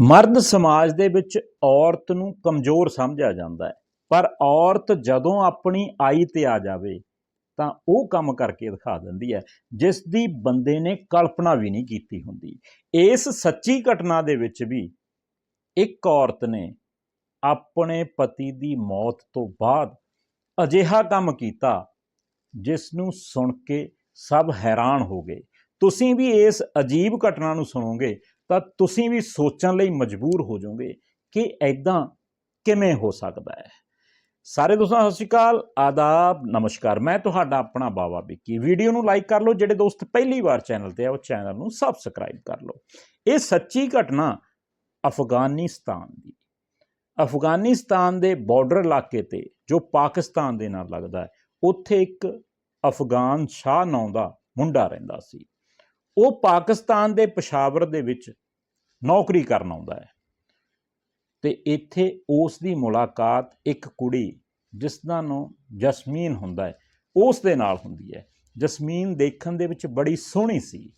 ਮਰਦ ਸਮਾਜ ਦੇ ਵਿੱਚ ਔਰਤ ਨੂੰ ਕਮਜ਼ੋਰ ਸਮਝਿਆ ਜਾਂਦਾ ਹੈ। ਪਰ ਔਰਤ ਜਦੋਂ ਆਪਣੀ ਆਈ ਤੇ ਆ ਜਾਵੇ, ਤਾਂ ਉਹ ਕੰਮ ਕਰਕੇ ਦਿਖਾ ਦਿੰਦੀ ਹੈ, ਜਿਸ ਦੀ ਬੰਦੇ ਨੇ ਕਲਪਨਾ ਵੀ ਨਹੀਂ ਕੀਤੀ ਹੁੰਦੀ। ਇਸ ਸੱਚੀ ਘਟਨਾ ਦੇ ਵਿੱਚ ਵੀ ਇੱਕ ਔਰਤ ਨੇ ਆਪਣੇ ਪਤੀ ਦੀ ਮੌਤ ਤੋਂ ਬਾਅਦ ਅਜਿਹਾ ਕੰਮ ਕੀਤਾ, ਜਿਸ ਨੂੰ ਸੁਣ ਕੇ ਸਭ ਹੈਰਾਨ ਹੋ ਗਏ। ਤੁਸੀਂ ਵੀ ਇਸ ਅਜੀਬ ਘਟਨਾ ਨੂੰ ਸੁਣੋਗੇ ਤਾਂ ਤੁਸੀਂ ਵੀ ਸੋਚਣ ਲਈ ਮਜਬੂਰ ਹੋ ਜਾਓਗੇ ਕਿ ਐਦਾਂ ਕਿਵੇਂ ਹੋ ਸਕਦਾ ਹੈ। ਸਾਰੇ ਦੋਸਤਾਂ, ਸਤਿ ਸ਼੍ਰੀ ਅਕਾਲ, ਆਦਾਬ, ਨਮਸਕਾਰ। ਮੈਂ ਤੁਹਾਡਾ ਆਪਣਾ ਬਾਵਾ ਵਿੱਕੀ। ਵੀਡੀਓ ਨੂੰ ਲਾਈਕ ਕਰ ਲਓ, ਜਿਹੜੇ ਦੋਸਤ ਪਹਿਲੀ ਵਾਰ ਚੈਨਲ ਤੇ ਆ, ਉਹ ਚੈਨਲ ਨੂੰ ਸਬਸਕ੍ਰਾਈਬ ਕਰ ਲਓ। ਇਹ ਸੱਚੀ ਘਟਨਾ ਅਫਗਾਨਿਸਤਾਨ ਦੀ। ਅਫਗਾਨਿਸਤਾਨ ਦੇ ਬਾਰਡਰ ਇਲਾਕੇ ਤੇ, ਜੋ ਪਾਕਿਸਤਾਨ ਦੇ ਨਾਲ ਲੱਗਦਾ ਹੈ, ਉੱਥੇ ਇੱਕ ਅਫਗਾਨ ਸ਼ਾਹ ਨਾਂ ਦਾ ਮੁੰਡਾ ਰਹਿੰਦਾ ਸੀ। ਉਹ ਪਾਕਿਸਤਾਨ ਦੇ ਪਸ਼ਾਵਰ ਦੇ ਵਿੱਚ ਨੌਕਰੀ ਕਰਨ ਆਉਂਦਾ ਹੈ। ਤੇ ਇੱਥੇ ਉਸ ਦੀ ਮੁਲਾਕਾਤ ਇੱਕ ਕੁੜੀ ਜਿਸ ਦਾ ਨਾਮ ਜਸਮੀਨ ਹੁੰਦਾ ਹੈ, ਉਸ ਦੇ ਨਾਲ ਹੁੰਦੀ ਹੈ। ਜਸਮੀਨ ਦੇਖਣ ਦੇ ਵਿੱਚ ਬੜੀ ਸੋਹਣੀ ਸੀ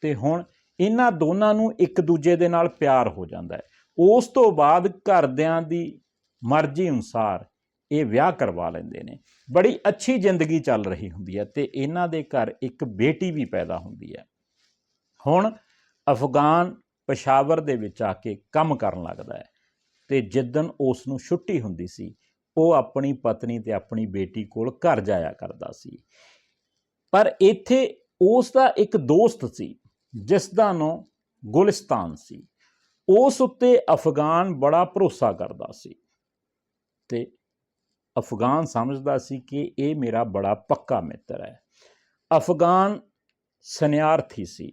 ਤੇ ਹੁਣ ਇਹਨਾਂ ਦੋਨਾਂ ਨੂੰ ਇੱਕ ਦੂਜੇ ਦੇ ਨਾਲ ਪਿਆਰ ਹੋ ਜਾਂਦਾ ਹੈ। ਉਸ ਤੋਂ ਬਾਅਦ ਘਰਦਿਆਂ ਦੀ ਮਰਜ਼ੀ ਅਨੁਸਾਰ ਇਹ ਵਿਆਹ ਕਰਵਾ ਲੈਂਦੇ ਨੇ। ਬੜੀ ਅੱਛੀ ਜ਼ਿੰਦਗੀ ਚੱਲ ਰਹੀ ਹੁੰਦੀ ਹੈ ਤੇ ਇਹਨਾਂ ਦੇ ਘਰ ਇੱਕ ਬੇਟੀ ਵੀ ਪੈਦਾ ਹੁੰਦੀ ਹੈ। ਹੁਣ ਅਫਗਾਨ ਪਸ਼ਾਵਰ ਦੇ ਵਿੱਚ ਆ ਕੇ ਕੰਮ ਕਰਨ ਲੱਗਦਾ ਹੈ ਤੇ ਜਿੱਦਨ ਉਸ ਨੂੰ ਛੁੱਟੀ ਹੁੰਦੀ ਸੀ, ਉਹ ਆਪਣੀ ਪਤਨੀ ਤੇ ਆਪਣੀ ਬੇਟੀ ਕੋਲ ਘਰ ਜਾਇਆ ਕਰਦਾ ਸੀ। ਪਰ ਇੱਥੇ ਉਸ ਦਾ ਇੱਕ ਦੋਸਤ ਸੀ, ਜਿਸ ਦਾ ਨਾਂ ਗੁਲਿਸਤਾਨ ਸੀ। ਉਸ ਉੱਤੇ ਅਫਗਾਨ ਬੜਾ ਭਰੋਸਾ ਕਰਦਾ ਸੀ ਤੇ ਅਫਗਾਨ ਸਮਝਦਾ ਸੀ ਕਿ ਇਹ ਮੇਰਾ ਬੜਾ ਪੱਕਾ ਮਿੱਤਰ ਹੈ। ਅਫਗਾਨ ਸਨਿਆਰਥੀ ਸੀ।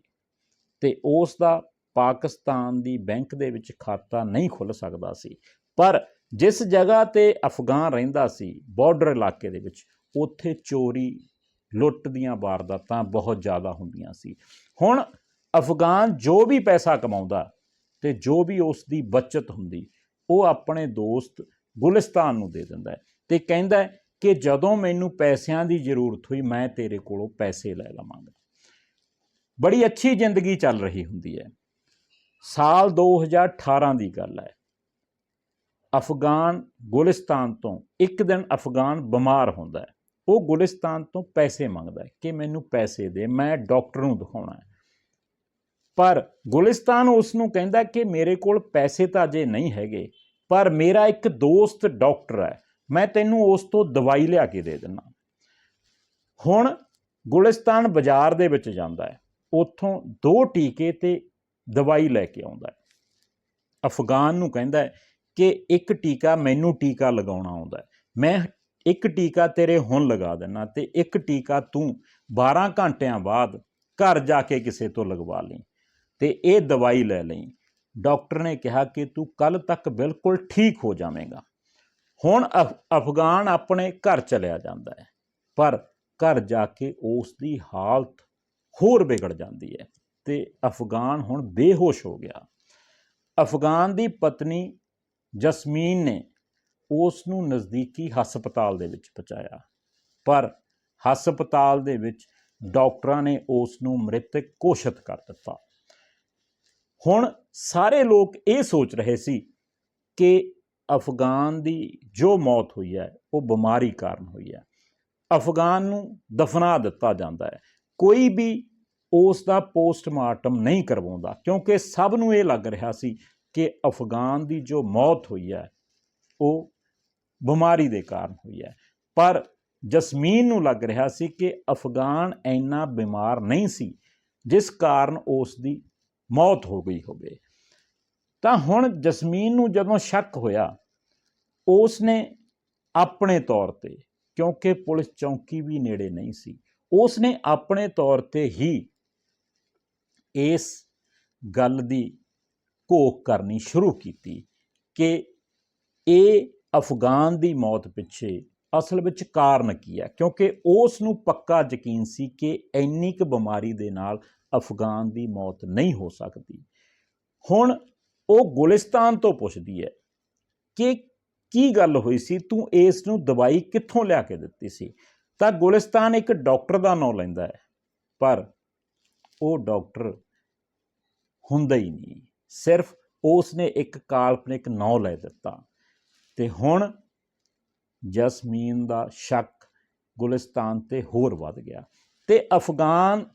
ਤੇ ਉਸ ਦਾ ਪਾਕਿਸਤਾਨ ਦੀ ਬੈਂਕ ਦੇ ਵਿੱਚ ਖਾਤਾ ਨਹੀਂ ਖੁੱਲ ਸਕਦਾ ਸੀ। ਪਰ ਜਿਸ ਜਗ੍ਹਾ ਤੇ ਅਫਗਾਨ ਰਹਿੰਦਾ ਸੀ ਬਾਰਡਰ ਇਲਾਕੇ ਦੇ ਵਿੱਚ, ਉੱਥੇ ਚੋਰੀ, ਲੁੱਟ ਦੀਆਂ ਵਾਰਦਾਤਾਂ ਬਹੁਤ ਜ਼ਿਆਦਾ ਹੁੰਦੀਆਂ ਸੀ। ਹੁਣ ਅਫਗਾਨ ਜੋ ਵੀ ਪੈਸਾ ਕਮਾਉਂਦਾ ਤੇ ਜੋ ਵੀ ਉਸ ਦੀ ਬਚਤ ਹੁੰਦੀ, ਉਹ ਆਪਣੇ ਦੋਸਤ ਗੁਲਿਸਤਾਨ ਨੂੰ ਦੇ ਦਿੰਦਾ ਹੈ ਤੇ ਕਹਿੰਦਾ ਕਿ ਜਦੋਂ ਮੈਨੂੰ ਪੈਸਿਆਂ ਦੀ ਜ਼ਰੂਰਤ ਹੋਈ, ਮੈਂ ਤੇਰੇ ਕੋਲੋਂ ਪੈਸੇ ਲੈ ਲਵਾਂਗਾ। ਬੜੀ ਅੱਛੀ ਜ਼ਿੰਦਗੀ ਚੱਲ ਰਹੀ ਹੁੰਦੀ ਹੈ। ਸਾਲ 2018 ਦੀ ਗੱਲ ਹੈ। ਅਫਗਾਨ ਗੁਲਿਸਤਾਨ ਤੋਂ ਇੱਕ ਦਿਨ ਅਫਗਾਨ ਬਿਮਾਰ ਹੁੰਦਾ ਹੈ। ਉਹ ਗੁਲਿਸਤਾਨ ਤੋਂ ਪੈਸੇ ਮੰਗਦਾ ਹੈ ਕਿ ਮੈਨੂੰ ਪੈਸੇ ਦੇ, ਮੈਂ ਡਾਕਟਰ ਨੂੰ ਦਿਖਾਉਣਾ ਹੈ। ਪਰ ਗੁਲਿਸਤਾਨ ਉਸ ਨੂੰ ਕਹਿੰਦਾ ਕਿ ਮੇਰੇ ਕੋਲ ਪੈਸੇ ਤਾਂ ਅਜੇ ਨਹੀਂ ਹੈਗੇ, ਪਰ ਮੇਰਾ ਇੱਕ ਦੋਸਤ ਡਾਕਟਰ ਹੈ। ਮੈਂ ਤੈਨੂੰ ਉਸ ਤੋਂ ਦਵਾਈ ਲਿਆ ਕੇ ਦੇ ਦਿੰਦਾ। ਹੁਣ ਗੁਲਿਸਤਾਨ ਬਾਜ਼ਾਰ ਦੇ ਵਿੱਚ ਜਾਂਦਾ ਹੈ। ਉੱਥੋਂ ਦੋ ਟੀਕੇ ਤੇ ਦਵਾਈ ਲੈ ਕੇ ਆਉਂਦਾ ਹੈ। ਅਫਗਾਨ ਨੂੰ ਕਹਿੰਦਾ ਹੈ ਕਿ ਇੱਕ ਟੀਕਾ ਮੈਨੂੰ ਟੀਕਾ ਲਗਾਉਣਾ ਆਉਂਦਾ ਹੈ। ਮੈਂ ਇੱਕ ਟੀਕਾ ਤੇਰੇ ਹੁਣ ਲਗਾ ਦੇਣਾ ਤੇ ਇੱਕ ਟੀਕਾ ਤੂੰ 12 ਘੰਟਿਆਂ ਬਾਅਦ ਘਰ ਜਾ ਕੇ ਕਿਸੇ ਤੋਂ ਲਗਵਾ ਲਈ ਤੇ ਇਹ ਦਵਾਈ ਲੈ ਲਈ। ਡਾਕਟਰ ਨੇ ਕਿਹਾ ਕਿ ਤੂੰ ਕੱਲ ਤੱਕ ਬਿਲਕੁਲ ਠੀਕ ਹੋ ਜਾਵੇਂਗਾ। ਹੁਣ ਅਫ- ਅਫਗਾਨ ਆਪਣੇ ਘਰ ਚਲਿਆ ਜਾਂਦਾ ਹੈ, ਪਰ ਘਰ ਜਾ ਕੇ ਉਸ ਦੀ ਹਾਲਤ ਹੋਰ ਵਿਗੜ ਜਾਂਦੀ ਹੈ। ਤੇ ਅਫਗਾਨ ਹੁਣ ਬੇਹੋਸ਼ ਹੋ ਗਿਆ। ਅਫਗਾਨ ਦੀ ਪਤਨੀ ਜਸਮੀਨ ਨੇ ਉਸ ਨੂੰ ਨਜ਼ਦੀਕੀ ਹਸਪਤਾਲ ਦੇ ਵਿੱਚ ਪਹੁੰਚਾਇਆ। ਪਰ ਹਸਪਤਾਲ ਦੇ ਵਿੱਚ ਡਾਕਟਰਾਂ ਨੇ ਉਸ ਨੂੰ ਮ੍ਰਿਤਕ ਘੋਸ਼ਿਤ ਕਰ ਦਿੱਤਾ। ਹੁਣ ਸਾਰੇ ਲੋਕ ਇਹ ਸੋਚ ਰਹੇ ਸੀ ਕਿ ਅਫਗਾਨ ਦੀ ਜੋ ਮੌਤ ਹੋਈ ਹੈ, ਉਹ ਬਿਮਾਰੀ ਕਾਰਨ ਹੋਈ ਹੈ। ਅਫਗਾਨ ਨੂੰ ਦਫਨਾ ਦਿੱਤਾ ਜਾਂਦਾ ਹੈ। ਕੋਈ ਵੀ ਉਸ ਦਾ ਪੋਸਟਮਾਰਟਮ ਨਹੀਂ ਕਰਵਾਉਂਦਾ, ਕਿਉਂਕਿ ਸਭ ਨੂੰ ਇਹ ਲੱਗ ਰਿਹਾ ਸੀ ਕਿ ਅਫਗਾਨ ਦੀ ਜੋ ਮੌਤ ਹੋਈ ਹੈ, ਉਹ ਬਿਮਾਰੀ ਦੇ ਕਾਰਨ ਹੋਈ ਹੈ। ਪਰ ਜਸਮੀਨ ਨੂੰ ਲੱਗ ਰਿਹਾ ਸੀ ਕਿ ਅਫਗਾਨ ਇੰਨਾ ਬਿਮਾਰ ਨਹੀਂ ਸੀ, ਜਿਸ ਕਾਰਨ ਉਸ ਦੀ ਮੌਤ ਹੋ ਗਈ ਹੋਵੇ। ਤਾਂ ਹੁਣ ਜਸਮੀਨ ਨੂੰ ਜਦੋਂ ਸ਼ੱਕ ਹੋਇਆ, ਉਸ ਨੇ ਆਪਣੇ ਤੌਰ ਤੇ, ਕਿਉਂਕਿ ਪੁਲਿਸ ਚੌਂਕੀ ਵੀ ਨੇੜੇ ਨਹੀਂ ਸੀ ਉਸ ਨੇ ਆਪਣੇ ਤੌਰ ਤੇ ਹੀ ਇਸ ਗੱਲ ਦੀ ਘੋਖ ਕਰਨੀ ਸ਼ੁਰੂ ਕੀਤੀ ਕਿ ਇਹ ਅਫਗਾਨ ਦੀ ਮੌਤ ਪਿੱਛੇ ਅਸਲ ਵਿੱਚ ਕਾਰਨ ਕੀ ਹੈ? ਕਿਉਂਕਿ ਉਸ ਨੂੰ ਪੱਕਾ ਯਕੀਨ ਸੀ ਕਿ ਇੰਨੀ ਕੁ ਬਿਮਾਰੀ ਦੇ ਨਾਲ ਅਫਗਾਨ ਦੀ ਮੌਤ ਨਹੀਂ ਹੋ ਸਕਦੀ। ਹੁਣ ਉਹ ਗੁਲਿਸਤਾਨ ਤੋਂ ਪੁੱਛਦੀ ਹੈ ਕਿ ਕੀ ਗੱਲ ਹੋਈ ਸੀ? ਤੂੰ ਇਸ ਨੂੰ ਦਵਾਈ ਕਿੱਥੋਂ ਲਿਆ ਕੇ ਦਿੱਤੀ ਸੀ? ਤਾਂ ਗੁਲਿਸਤਾਨ ਇੱਕ ਡਾਕਟਰ ਦਾ ਨਾਮ ਲੈਂਦਾ ਹੈ, ਪਰ ਉਹ ਡਾਕਟਰ ਹੁੰਦਾ ਹੀ ਨਹੀਂ। ਸਿਰਫ ਉਸ ਨੇ ਇੱਕ ਕਾਲਪਨਿਕ ਨਾਂ ਲੈ ਦਿੱਤਾ ਤੇ ਹੁਣ ਜਸਮੀਨ ਦਾ ਸ਼ੱਕ ਗੁਲਿਸਤਾਨ ਤੇ ਹੋਰ ਵੱਧ ਗਿਆ ਤੇ ਅਫਗਾਨ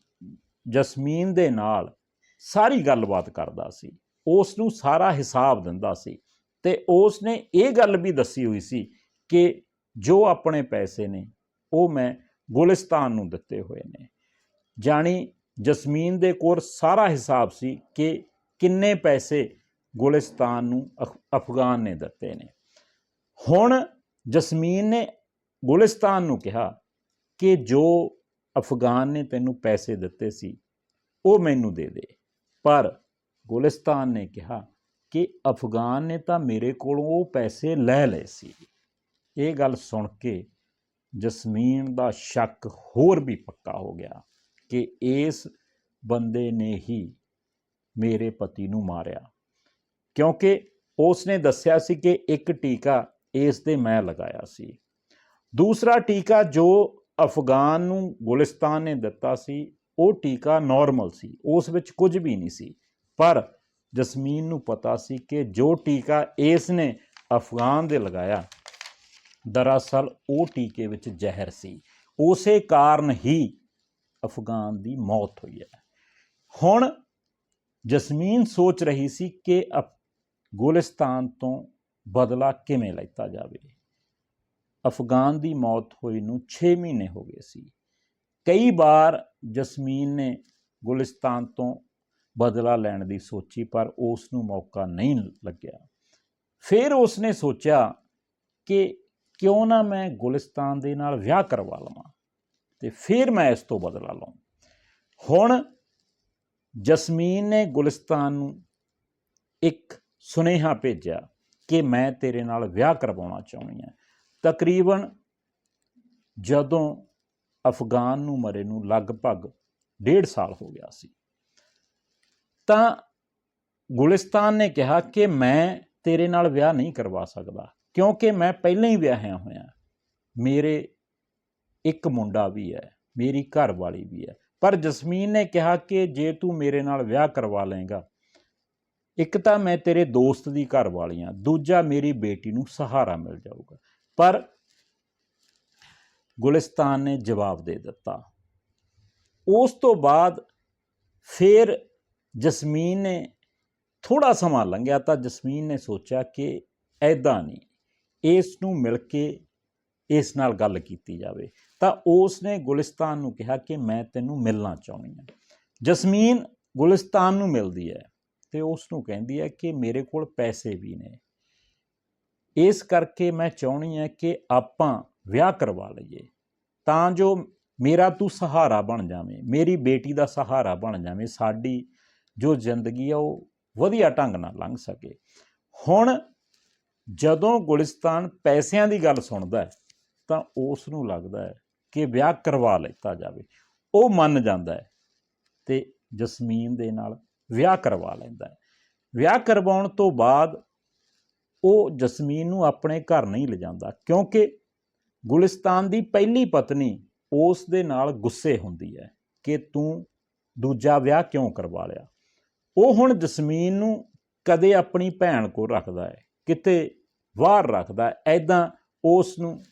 ਜਸਮੀਨ ਦੇ ਨਾਲ ਸਾਰੀ ਗੱਲਬਾਤ ਕਰਦਾ ਸੀ। ਉਸ ਨੂੰ ਸਾਰਾ ਹਿਸਾਬ ਦਿੰਦਾ ਸੀ ਤੇ ਉਸ ਨੇ ਇਹ ਗੱਲ ਵੀ ਦੱਸੀ ਹੋਈ ਸੀ ਕਿ ਜੋ ਆਪਣੇ ਪੈਸੇ ਨੇ ਉਹ ਮੈਂ ਗੁਲਿਸਤਾਨ ਨੂੰ ਦਿੱਤੇ ਹੋਏ ਨੇ। ਜਾਣੀ ਜਸਮੀਨ ਦੇ ਕੋਲ ਸਾਰਾ ਹਿਸਾਬ ਸੀ ਕਿ ਕਿੰਨੇ ਪੈਸੇ ਗੁਲਿਸਤਾਨ ਨੂੰ ਅਫ- ਅਫਗਾਨ ਨੇ ਦਿੱਤੇ ਨੇ। ਹੁਣ ਜਸਮੀਨ ਨੇ ਗੁਲਿਸਤਾਨ ਨੂੰ ਕਿਹਾ ਕਿ ਜੋ ਅਫਗਾਨ ਨੇ ਤੈਨੂੰ ਪੈਸੇ ਦਿੱਤੇ ਸੀ, ਉਹ ਮੈਨੂੰ ਦੇ ਦੇ। ਪਰ ਗੁਲਿਸਤਾਨ ਨੇ ਕਿਹਾ ਕਿ ਅਫਗਾਨ ਨੇ ਤਾਂ ਮੇਰੇ ਕੋਲੋਂ ਉਹ ਪੈਸੇ ਲੈ ਲਏ ਸੀ। ਇਹ ਗੱਲ ਸੁਣ ਕੇ ਜਸਮੀਨ ਦਾ ਸ਼ੱਕ ਹੋਰ ਵੀ ਪੱਕਾ ਹੋ ਗਿਆ ਕਿ ਇਸ ਬੰਦੇ ਨੇ ਹੀ ਮੇਰੇ ਪਤੀ ਨੂੰ ਮਾਰਿਆ। ਕਿਉਂਕਿ ਉਸ ਨੇ ਦੱਸਿਆ ਸੀ ਕਿ ਇੱਕ ਟੀਕਾ ਇਸ ਦੇ ਮੈਂ ਲਗਾਇਆ ਸੀ। ਦੂਸਰਾ ਟੀਕਾ ਜੋ ਅਫਗਾਨ ਨੂੰ ਗੁਲਿਸਤਾਨ ਨੇ ਦਿੱਤਾ ਸੀ, ਉਹ ਟੀਕਾ ਨਾਰਮਲ ਸੀ, ਉਸ ਵਿੱਚ ਕੁਝ ਵੀ ਨਹੀਂ ਸੀ। ਪਰ ਜਸਮੀਨ ਨੂੰ ਪਤਾ ਸੀ ਕਿ ਜੋ ਟੀਕਾ ਇਸ ਨੇ ਅਫਗਾਨ ਦੇ ਲਗਾਇਆ ਦਰਅਸਲ ਉਹ ਟੀਕੇ ਵਿੱਚ ਜ਼ਹਿਰ ਸੀ। ਉਸੇ ਕਾਰਨ ਹੀ ਅਫਗਾਨ ਦੀ ਮੌਤ ਹੋਈ ਹੈ। ਹੁਣ ਜਸਮੀਨ ਸੋਚ ਰਹੀ ਸੀ ਕਿ ਅਫ- ਗੁਲਿਸਤਾਨ ਤੋਂ ਬਦਲਾ ਕਿਵੇਂ ਲੈਤਾ ਜਾਵੇ। ਅਫਗਾਨ ਦੀ ਮੌਤ ਹੋਈ ਨੂੰ 6 ਮਹੀਨੇ ਹੋ ਗਏ ਸੀ। ਕਈ ਵਾਰ ਜਸਮੀਨ ਨੇ ਗੁਲਿਸਤਾਨ ਤੋਂ ਬਦਲਾ ਲੈਣ ਦੀ ਸੋਚੀ, ਪਰ ਉਸ ਨੂੰ ਮੌਕਾ ਨਹੀਂ ਲੱਗਿਆ। ਫਿਰ ਉਸ ਨੇ ਸੋਚਿਆ ਕਿ ਕਿਉਂ ਨਾ ਮੈਂ ਗੁਲਿਸਤਾਨ ਦੇ ਨਾਲ ਵਿਆਹ ਕਰਵਾ ਲਵਾਂ ਤੇ ਫਿਰ ਮੈਂ ਇਸ ਤੋਂ ਬਦਲਾ ਲਵਾਂ। ਹੁਣ ਜਸਮੀਨ ਨੇ ਗੁਲਿਸਤਾਨ ਨੂੰ ਇੱਕ ਸੁਨੇਹਾ ਭੇਜਿਆ ਕਿ ਮੈਂ ਤੇਰੇ ਨਾਲ ਵਿਆਹ ਕਰਵਾਉਣਾ ਚਾਹੁੰਦੀ ਹਾਂ। ਤਕਰੀਬਨ ਜਦੋਂ ਅਫਗਾਨ ਨੂੰ ਮਰੇ ਨੂੰ ਲਗਭਗ ਡੇਢ ਸਾਲ ਹੋ ਗਿਆ ਸੀ, ਤਾਂ ਗੁਲਿਸਤਾਨ ਨੇ ਕਿਹਾ ਕਿ ਮੈਂ ਤੇਰੇ ਨਾਲ ਵਿਆਹ ਨਹੀਂ ਕਰਵਾ ਸਕਦਾ। ਕਿਉਂਕਿ ਮੈਂ ਪਹਿਲਾਂ ਹੀ ਵਿਆਹਿਆ ਹੋਇਆ ਮੇਰੇ ਇੱਕ ਮੁੰਡਾ ਵੀ ਹੈ, ਮੇਰੀ ਘਰ ਵਾਲੀ ਵੀ ਹੈ। ਪਰ ਜਸਮੀਨ ਨੇ ਕਿਹਾ ਕਿ ਜੇ ਤੂੰ ਮੇਰੇ ਨਾਲ ਵਿਆਹ ਕਰਵਾ ਲਏਗਾ, ਇੱਕ ਤਾਂ ਮੈਂ ਤੇਰੇ ਦੋਸਤ ਦੀ ਘਰ ਵਾਲੀ ਹਾਂ, ਦੂਜਾ ਮੇਰੀ ਬੇਟੀ ਨੂੰ ਸਹਾਰਾ ਮਿਲ ਜਾਊਗਾ। ਪਰ ਗੁਲਿਸਤਾਨ ਨੇ ਜਵਾਬ ਦੇ ਦਿੱਤਾ। ਉਸ ਤੋਂ ਬਾਅਦ ਫਿਰ ਜਸਮੀਨ ਨੇ ਥੋੜਾ ਸਮਾਂ ਲੰਘਿਆ ਤਾਂ ਜਸਮੀਨ ਨੇ ਸੋਚਿਆ ਕਿ ਐਦਾਂ ਨਹੀਂ। ਇਸ ਨੂੰ ਮਿਲ ਕੇ ਇਸ ਨਾਲ ਗੱਲ ਕੀਤੀ ਜਾਵੇ, ਤਾਂ ਉਸ ਨੇ ਗੁਲਿਸਤਾਨ ਨੂੰ ਕਿਹਾ ਕਿ ਮੈਂ ਤੈਨੂੰ ਮਿਲਣਾ ਚਾਹੁੰਦੀ ਹਾਂ। ਜਸਮੀਨ ਗੁਲਿਸਤਾਨ ਨੂੰ ਮਿਲਦੀ ਹੈ ਤੇ ਉਸ ਨੂੰ ਕਹਿੰਦੀ ਹੈ ਕਿ ਮੇਰੇ ਕੋਲ ਪੈਸੇ ਵੀ ਨੇ। ਇਸ ਕਰਕੇ ਮੈਂ ਚਾਹੁੰਦੀ ਹਾਂ ਕਿ ਆਪਾਂ ਵਿਆਹ ਕਰਵਾ ਲਈਏ, ਤਾਂ ਜੋ ਮੇਰਾ ਤੂੰ ਸਹਾਰਾ ਬਣ ਜਾਵੇਂ, ਮੇਰੀ ਬੇਟੀ ਦਾ ਸਹਾਰਾ ਬਣ ਜਾਵੇਂ, ਸਾਡੀ ਜੋ ਜ਼ਿੰਦਗੀ ਆ ਉਹ ਵਧੀਆ ਢੰਗ ਨਾਲ ਲੰਘ ਸਕੇ। ਹੁਣ ਜਦੋਂ ਗੁਲਿਸਤਾਨ ਪੈਸਿਆਂ ਦੀ ਗੱਲ ਸੁਣਦਾ ਤਾਂ ਉਸ ਨੂੰ ਲੱਗਦਾ ਹੈ ਕਿ ਵਿਆਹ ਕਰਵਾ ਲਿੱਤਾ ਜਾਵੇ। ਉਹ ਮੰਨ ਜਾਂਦਾ ਹੈ ਤੇ ਜਸਮੀਨ ਦੇ ਨਾਲ ਵਿਆਹ ਕਰਵਾ ਲੈਂਦਾ ਹੈ। ਵਿਆਹ ਕਰਵਾਉਣ ਤੋਂ ਬਾਅਦ ਉਹ ਜਸਮੀਨ ਨੂੰ ਆਪਣੇ ਘਰ ਨਹੀਂ ਲਿਜਾਂਦਾ, ਕਿਉਂਕਿ ਗੁਲਿਸਤਾਨ ਦੀ ਪਹਿਲੀ ਪਤਨੀ ਉਸ ਦੇ ਨਾਲ ਗੁੱਸੇ ਹੁੰਦੀ ਹੈ ਕਿ ਤੂੰ ਦੂਜਾ ਵਿਆਹ ਕਿਉਂ ਕਰਵਾ ਲਿਆ। ਉਹ ਹੁਣ ਜਸਮੀਨ ਨੂੰ ਕਦੇ ਆਪਣੀ ਭੈਣ ਕੋਲ ਰੱਖਦਾ ਹੈ। ਕਿਤੇ ਬਾਹਰ ਰੱਖਦਾ ਹੈ ਐਦਾਂ ਉਸ ਨੂੰ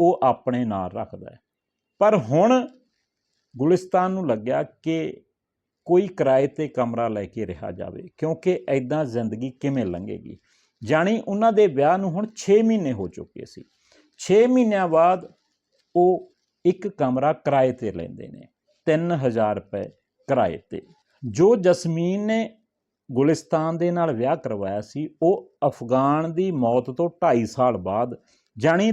ਉਹ ਆਪਣੇ ਨਾਲ ਰੱਖਦਾ ਹੈ। ਪਰ ਹੁਣ ਗੁਲਿਸਤਾਨ ਨੂੰ ਲੱਗਿਆ ਕਿ ਕੋਈ ਕਿਰਾਏ ਤੇ ਕਮਰਾ ਲੈ ਕੇ ਰਿਹਾ ਜਾਵੇ, ਕਿਉਂਕਿ ਐਦਾਂ ਜ਼ਿੰਦਗੀ ਕਿਵੇਂ ਲੰਘੇਗੀ? ਜਾਣੀ ਉਹਨਾਂ ਦੇ ਵਿਆਹ ਨੂੰ ਹੁਣ 6 ਮਹੀਨੇ ਹੋ ਚੁੱਕੇ ਸੀ। 6 ਮਹੀਨਿਆਂ ਬਾਅਦ ਉਹ ਇੱਕ ਕਮਰਾ ਕਿਰਾਏ ਤੇ ਲੈਂਦੇ ਨੇ 3000 ਰੁਪਏ ਕਿਰਾਏ ਤੇ। ਜੋ ਜਸਮੀਨ ਨੇ ਗੁਲਿਸਤਾਨ ਦੇ ਨਾਲ ਵਿਆਹ ਕਰਵਾਇਆ ਸੀ। ਉਹ ਅਫਗਾਨ ਦੀ ਮੌਤ ਤੋਂ 2.5 ਸਾਲ ਬਾਅਦ ਜਾਣੀ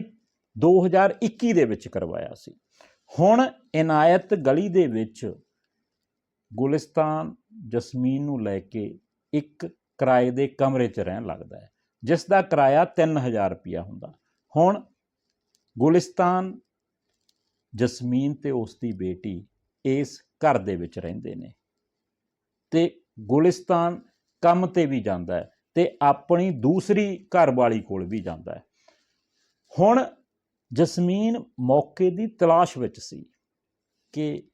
2021 ਦੇ ਵਿੱਚ ਕਰਵਾਇਆ ਸੀ। ਹੁਣ ਇਨਾਇਤ ਗਲੀ ਦੇ ਵਿੱਚ ਗੁਲਿਸਤਾਨ ਜਸਮੀਨ ਨੂੰ ਲੈ ਕੇ ਇੱਕ ਕਿਰਾਏ ਦੇ ਕਮਰੇ 'ਚ ਰਹਿਣ ਲੱਗਦਾ ਹੈ। ਜਿਸ ਦਾ ਕਿਰਾਇਆ 3000 ਰੁਪਇਆ ਹੁੰਦਾ। ਹੁਣ ਗੁਲਿਸਤਾਨ ਜਸਮੀਨ ਤੇ ਉਸ ਦੀ ਬੇਟੀ ਇਸ ਘਰ ਦੇ ਵਿੱਚ ਰਹਿੰਦੇ ਨੇ। ਤੇ ਗੁਲਿਸਤਾਨ ਕੰਮ ਤੇ ਵੀ ਜਾਂਦਾ ਹੈ ਤੇ ਆਪਣੀ ਦੂਸਰੀ ਘਰਵਾਲੀ ਕੋਲ ਵੀ ਜਾਂਦਾ ਹੈ। ਹੁਣ ਜਸਮੀਨ ਮੌਕੇ ਦੀ ਤਲਾਸ਼ ਵਿੱਚ ਸੀ ਕਿ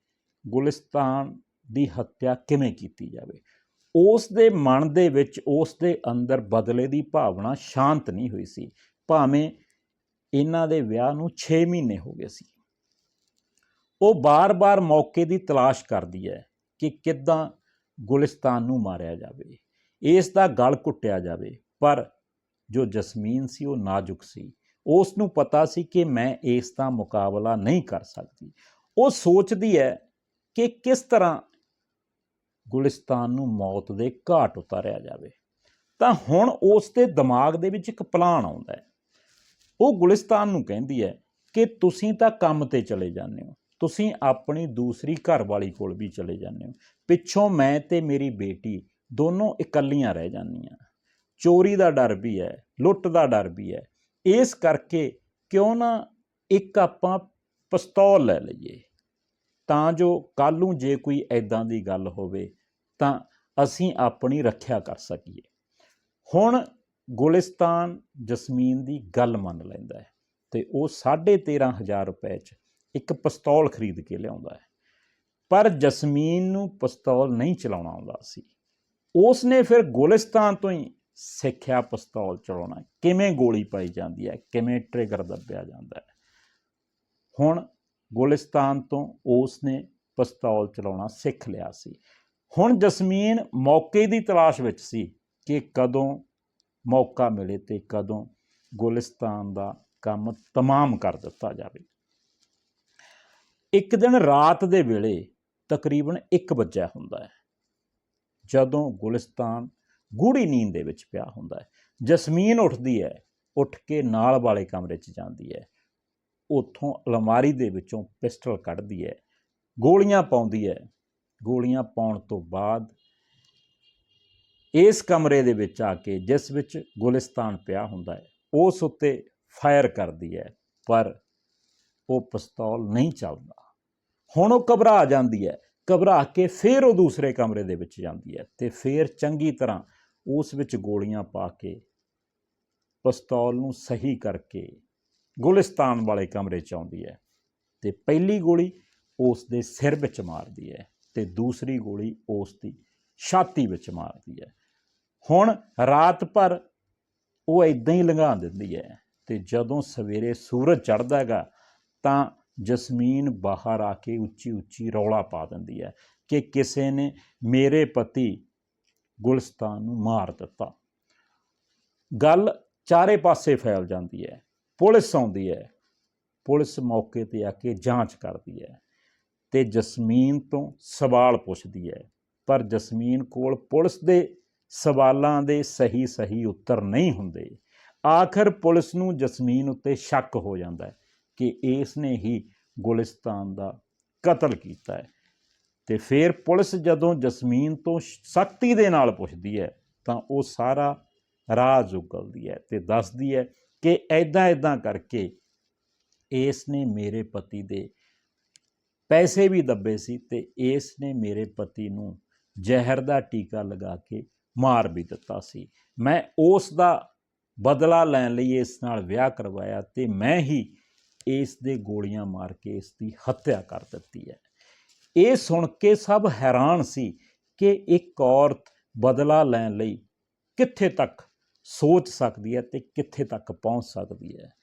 ਗੁਲਿਸਤਾਨ ਦੀ ਹੱਤਿਆ ਕਿਵੇਂ ਕੀਤੀ ਜਾਵੇ। ਉਸ ਦੇ ਮਨ ਦੇ ਵਿੱਚ ਉਸ ਦੇ ਅੰਦਰ ਬਦਲੇ ਦੀ ਭਾਵਨਾ ਸ਼ਾਂਤ ਨਹੀਂ ਹੋਈ ਸੀ। ਭਾਵੇਂ ਇਹਨਾਂ ਦੇ ਵਿਆਹ ਨੂੰ 6 ਮਹੀਨੇ ਹੋ ਗਏ ਸੀ। ਉਹ ਬਾਰ-ਬਾਰ ਮੌਕੇ ਦੀ ਤਲਾਸ਼ ਕਰਦੀ ਹੈ ਕਿ ਕਿੱਦਾਂ ਗੁਲਿਸਤਾਨ ਨੂੰ ਮਾਰਿਆ ਜਾਵੇ, ਇਸ ਦਾ ਗਲ ਘੁੱਟਿਆ ਜਾਵੇ, ਪਰ ਜੋ ਜਸਮੀਨ ਸੀ ਉਹ ਨਾਜ਼ੁਕ ਸੀ। ਉਸ ਨੂੰ ਪਤਾ ਸੀ ਕਿ ਮੈਂ ਇਸ ਦਾ ਮੁਕਾਬਲਾ ਨਹੀਂ ਕਰ ਸਕਦੀ। ਉਹ ਸੋਚਦੀ ਹੈ ਕਿ ਕਿਸ ਤਰ੍ਹਾਂ ਗੁਲਿਸਤਾਨ ਨੂੰ ਮੌਤ ਦੇ ਘਾਟ ਉਤਾਰਿਆ ਜਾਵੇ। ਤਾਂ ਹੁਣ ਉਸ ਦੇ ਦਿਮਾਗ ਦੇ ਵਿੱਚ ਇੱਕ ਪਲਾਨ ਆਉਂਦਾ ਹੈ। ਉਹ ਗੁਲਿਸਤਾਨ ਨੂੰ ਕਹਿੰਦੀ ਹੈ ਕਿ ਤੁਸੀਂ ਤਾਂ ਕੰਮ ਤੇ ਚਲੇ ਜਾਂਦੇ ਹੋ। ਤੁਸੀਂ ਆਪਣੀ ਦੂਸਰੀ ਘਰਵਾਲੀ ਕੋਲ ਵੀ ਚਲੇ ਜਾਂਦੇ ਹੋ। ਪਿੱਛੋਂ ਮੈਂ ਤੇ ਮੇਰੀ ਬੇਟੀ ਦੋਨੋਂ ਇਕੱਲੀਆਂ ਰਹਿ ਜਾਂਦੀਆਂ। ਚੋਰੀ ਦਾ ਡਰ ਵੀ ਹੈ, ਲੁੱਟ ਦਾ ਡਰ ਵੀ ਹੈ। ਇਸ ਕਰਕੇ ਕਿਉਂ ਨਾ ਇੱਕ ਆਪਾਂ ਪਿਸਤੌਲ ਲੈ ਲਈਏ। ਤਾਂ ਜੋ ਕੱਲ ਨੂੰ ਜੇ ਕੋਈ ਐਦਾਂ ਦੀ ਗੱਲ ਹੋਵੇ ਤਾਂ ਅਸੀਂ ਆਪਣੀ ਰੱਖਿਆ ਕਰ ਸਕੀਏ। ਹੁਣ ਗੁਲਿਸਤਾਨ ਜਸਮੀਨ ਦੀ ਗੱਲ ਮੰਨ ਲੈਂਦਾ ਹੈ ਤੇ ਉਹ 13500 ਰੁਪਏ 'ਚ ਇੱਕ ਪਿਸਤੌਲ ਖਰੀਦ ਕੇ ਲਿਆਉਂਦਾ ਹੈ। ਪਰ ਜਸਮੀਨ ਨੂੰ ਪਿਸਤੌਲ ਨਹੀਂ ਚਲਾਉਣਾ ਆਉਂਦਾ ਸੀ। ਉਸ ਨੇ ਫਿਰ ਗੁਲਿਸਤਾਨ ਤੋਂ ਹੀ ਸਿੱਖਿਆ ਪਿਸਤੌਲ ਚਲਾਉਣਾ ਕਿਵੇਂ ਗੋਲੀ ਪਾਈ ਜਾਂਦੀ ਹੈ, ਕਿਵੇਂ ਟ੍ਰਿਗਰ ਦੱਬਿਆ ਜਾਂਦਾ ਹੈ। ਹੁਣ ਗੁਲਿਸਤਾਨ ਤੋਂ ਉਸ ਨੇ ਪਿਸਤੌਲ ਚਲਾਉਣਾ ਸਿੱਖ ਲਿਆ ਸੀ। ਹੁਣ ਜਸਮੀਨ ਮੌਕੇ ਦੀ ਤਲਾਸ਼ ਵਿੱਚ ਸੀ ਕਿ ਕਦੋਂ ਮੌਕਾ ਮਿਲੇ ਤੇ ਕਦੋਂ ਗੁਲਿਸਤਾਨ ਦਾ ਕੰਮ ਤਮਾਮ ਕਰ ਦਿੱਤਾ ਜਾਵੇ। ਇੱਕ ਦਿਨ ਰਾਤ ਦੇ ਵੇਲੇ ਤਕਰੀਬਨ 1 ਵਜੇ ਹੁੰਦਾ ਹੈ। ਜਦੋਂ ਗੁਲਿਸਤਾਨ ਗੂੜੀ ਨੀਂਦ ਦੇ ਵਿੱਚ ਪਿਆ ਹੁੰਦਾ ਹੈ, ਜਸਮੀਨ ਉੱਠਦੀ ਹੈ, ਉੱਠ ਕੇ ਨਾਲ ਵਾਲੇ ਕਮਰੇ 'ਚ ਜਾਂਦੀ ਹੈ। ਉੱਥੋਂ ਅਲਮਾਰੀ ਦੇ ਵਿੱਚੋਂ ਪਿਸਟਲ ਕੱਢਦੀ ਹੈ, ਗੋਲੀਆਂ ਪਾਉਂਦੀ ਹੈ। ਗੋਲੀਆਂ ਪਾਉਣ ਤੋਂ ਬਾਅਦ ਇਸ ਕਮਰੇ ਦੇ ਵਿੱਚ ਆ ਕੇ ਜਿਸ ਵਿੱਚ ਗੁਲਿਸਤਾਨ ਪਿਆ ਹੁੰਦਾ ਹੈ, ਉਸ ਉੱਤੇ ਫਾਇਰ ਕਰਦੀ ਹੈ, ਪਰ ਉਹ ਪਿਸਤੌਲ ਨਹੀਂ ਚੱਲਦਾ। ਹੁਣ ਉਹ ਘਬਰਾ ਜਾਂਦੀ ਹੈ। ਘਬਰਾ ਕੇ ਫਿਰ ਉਹ ਦੂਸਰੇ ਕਮਰੇ ਦੇ ਵਿੱਚ ਜਾਂਦੀ ਹੈ ਤੇ ਫਿਰ ਚੰਗੀ ਤਰ੍ਹਾਂ ਉਸ ਵਿੱਚ ਗੋਲੀਆਂ ਪਾ ਕੇ ਪਿਸਤੌਲ ਨੂੰ ਸਹੀ ਕਰਕੇ ਗੁਲਿਸਤਾਨ ਵਾਲੇ ਕਮਰੇ 'ਚ ਆਉਂਦੀ ਹੈ ਤੇ ਪਹਿਲੀ ਗੋਲੀ ਉਸ ਦੇ ਸਿਰ ਵਿੱਚ ਮਾਰਦੀ ਹੈ ਤੇ ਦੂਸਰੀ ਗੋਲੀ ਉਸ ਦੀ ਛਾਤੀ ਵਿੱਚ ਮਾਰਦੀ ਹੈ। ਹੁਣ ਰਾਤ ਭਰ ਉਹ ਇਦਾਂ ਹੀ ਲੰਘਾ ਦਿੰਦੀ ਹੈ ਤੇ ਜਦੋਂ ਸਵੇਰੇ ਸੂਰਜ ਚੜ੍ਹਦਾ ਹੈਗਾ ਤਾਂ ਜਸਮੀਨ ਬਾਹਰ ਆ ਕੇ ਉੱਚੀ ਉੱਚੀ ਰੌਲਾ ਪਾ ਦਿੰਦੀ ਹੈ ਕਿ ਕਿਸੇ ਨੇ ਮੇਰੇ ਪਤੀ ਗੁਲਸਤਾਨ ਨੂੰ ਮਾਰ ਦਿੱਤਾ। ਗੱਲ ਚਾਰੇ ਪਾਸੇ ਫੈਲ ਜਾਂਦੀ ਹੈ, ਪੁਲਿਸ ਆਉਂਦੀ ਹੈ, ਪੁਲਿਸ ਮੌਕੇ ਤੇ ਆ ਕੇ ਜਾਂਚ ਕਰਦੀ ਹੈ ਤੇ ਜਸਮੀਨ ਤੋਂ ਸਵਾਲ ਪੁੱਛਦੀ ਹੈ। ਪਰ ਜਸਮੀਨ ਕੋਲ ਪੁਲਿਸ ਦੇ ਸਵਾਲਾਂ ਦੇ ਸਹੀ ਸਹੀ ਉੱਤਰ ਨਹੀਂ ਹੁੰਦੇ। ਆਖਰ ਪੁਲਿਸ ਨੂੰ ਜਸਮੀਨ ਉੱਤੇ ਸ਼ੱਕ ਹੋ ਜਾਂਦਾ ਹੈ। ਕਿ ਇਸ ਨੇ ਹੀ ਗੁਲਿਸਤਾਨ ਦਾ ਕਤਲ ਕੀਤਾ ਹੈ। ਤੇ ਫਿਰ ਪੁਲਿਸ ਜਦੋਂ ਜਸਮੀਨ ਤੋਂ ਸਖਤੀ ਦੇ ਨਾਲ ਪੁੱਛਦੀ ਹੈ, ਤਾਂ ਉਹ ਸਾਰਾ ਰਾਜ਼ ਉਗਲਦੀ ਹੈ ਤੇ ਦੱਸਦੀ ਹੈ ਕਿ ਐਦਾਂ ਐਦਾਂ ਕਰਕੇ ਇਸ ਨੇ ਮੇਰੇ ਪਤੀ ਦੇ ਪੈਸੇ ਵੀ ਦੱਬੇ ਸੀ ਤੇ ਇਸ ਨੇ ਮੇਰੇ ਪਤੀ ਨੂੰ ਜ਼ਹਿਰ ਦਾ ਟੀਕਾ ਲਗਾ ਕੇ ਮਾਰ ਵੀ ਦਿੱਤਾ ਸੀ। ਮੈਂ ਉਸ ਦਾ ਬਦਲਾ ਲੈਣ ਲਈ ਇਸ ਨਾਲ ਵਿਆਹ ਕਰਵਾਇਆ ਤੇ ਮੈਂ ਹੀ ਇਸ ਦੇ ਗੋਲੀਆਂ ਮਾਰ ਕੇ ਇਸ ਦੀ ਹੱਤਿਆ ਕਰ ਦਿੱਤੀ ਹੈ। ਇਹ ਸੁਣ ਕੇ ਸਭ ਹੈਰਾਨ ਸੀ ਕਿ ਇੱਕ ਔਰਤ ਬਦਲਾ ਲੈਣ ਲਈ ਕਿੱਥੇ ਤੱਕ ਸੋਚ ਸਕਦੀ ਹੈ ਤੇ ਕਿੱਥੇ ਤੱਕ ਪਹੁੰਚ ਸਕਦੀ ਹੈ।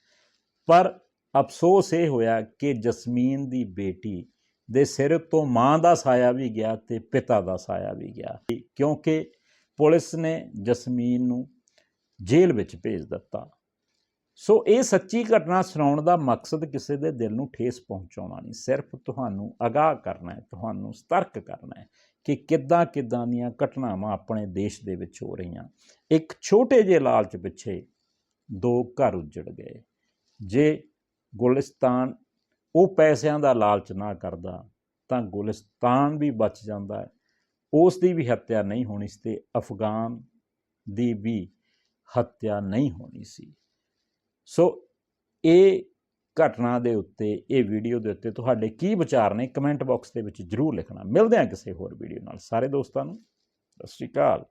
ਪਰ ਅਫਸੋਸ ਇਹ ਹੋਇਆ ਕਿ ਜਸਮੀਨ ਦੀ ਬੇਟੀ ਦੇ ਸਿਰ ਤੋਂ ਮਾਂ ਦਾ ਸਾਇਆ ਵੀ ਗਿਆ ਤੇ ਪਿਤਾ ਦਾ ਸਾਇਆ ਵੀ ਗਿਆ ਕਿਉਂਕਿ ਪੁਲਿਸ ਨੇ ਜਸਮੀਨ ਨੂੰ ਜੇਲ੍ਹ ਵਿੱਚ ਭੇਜ ਦਿੱਤਾ। ਸੋ ਇਹ ਸੱਚੀ ਘਟਨਾ ਸੁਣਾਉਣ ਦਾ ਮਕਸਦ ਕਿਸੇ ਦੇ ਦਿਲ ਨੂੰ ਠੇਸ ਪਹੁੰਚਾਉਣਾ ਨਹੀਂ। ਸਿਰਫ ਤੁਹਾਨੂੰ ਅਗਾਹ ਕਰਨਾ ਹੈ, ਤੁਹਾਨੂੰ ਸਤਰਕ ਕਰਨਾ ਹੈ ਕਿ ਕਿੱਦਾਂ ਕਿੱਦਾਂ ਦੀਆਂ ਘਟਨਾਵਾਂ ਆਪਣੇ ਦੇਸ਼ ਦੇ ਵਿੱਚ ਹੋ ਰਹੀਆਂ। ਇੱਕ ਛੋਟੇ ਜਿਹੇ ਲਾਲਚ ਪਿੱਛੇ ਦੋ ਘਰ ਉੱਜੜ ਗਏ। ਜੇ ਗੁਲਿਸਤਾਨ ਉਹ ਪੈਸਿਆਂ ਦਾ ਲਾਲਚ ਨਾ ਕਰਦਾ, ਤਾਂ ਗੁਲਿਸਤਾਨ ਵੀ ਬਚ ਜਾਂਦਾ ਹੈ। ਉਸ ਦੀ ਵੀ ਹੱਤਿਆ ਨਹੀਂ ਹੋਣੀ ਸੀ ਤੇ ਅਫਗਾਨ ਦੀ ਵੀ ਹੱਤਿਆ ਨਹੀਂ ਹੋਣੀ ਸੀ। ਸੋ ਇਹ ਘਟਨਾ ਦੇ ਉੱਤੇ, ਇਹ ਵੀਡੀਓ ਦੇ ਉੱਤੇ ਤੁਹਾਡੇ ਕੀ ਵਿਚਾਰ ਨੇ? ਕਮੈਂਟ ਬਾਕਸ ਦੇ ਵਿੱਚ ਜਰੂਰ ਲਿਖਣਾ। ਮਿਲਦੇ ਹਾਂ ਕਿਸੇ ਹੋਰ ਵੀਡੀਓ ਨਾਲ। ਸਾਰੇ ਦੋਸਤਾਂ ਨੂੰ, ਸਤਿ ਸ਼੍ਰੀ ਅਕਾਲ।